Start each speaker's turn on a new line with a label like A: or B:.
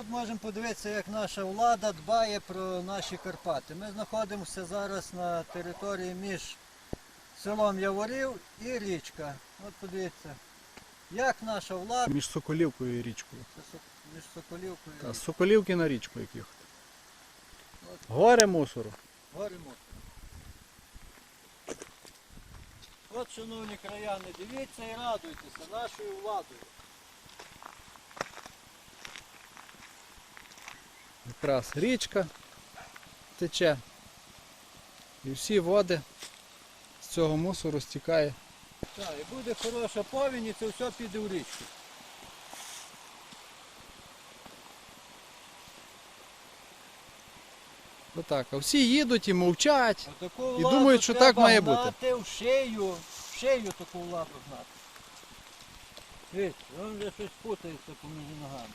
A: От можемо подивитися, як наша влада дбає про наші Карпати. Ми знаходимося зараз на території між селом Яворів і річка. От подивіться, як наша влада
B: Між Соколівкою і річкою.
A: Між Соколівкою
B: Та,
A: і
B: з Соколівки на річку як їхати.
A: От.
B: Горе мусору.
A: горимо. От, шановні краяни, дивіться і радуйтеся нашою владою.
B: Якраз річка тече. І всі води з цього мусору стікає.
A: Так, і буде хороша повінь, і це все піде в річку.
B: Отак. А всі їдуть і мовчать. І думають, що так має бути.
A: в шию, в шию таку гнати. Дивіться, він вже щось путається поміж ногами.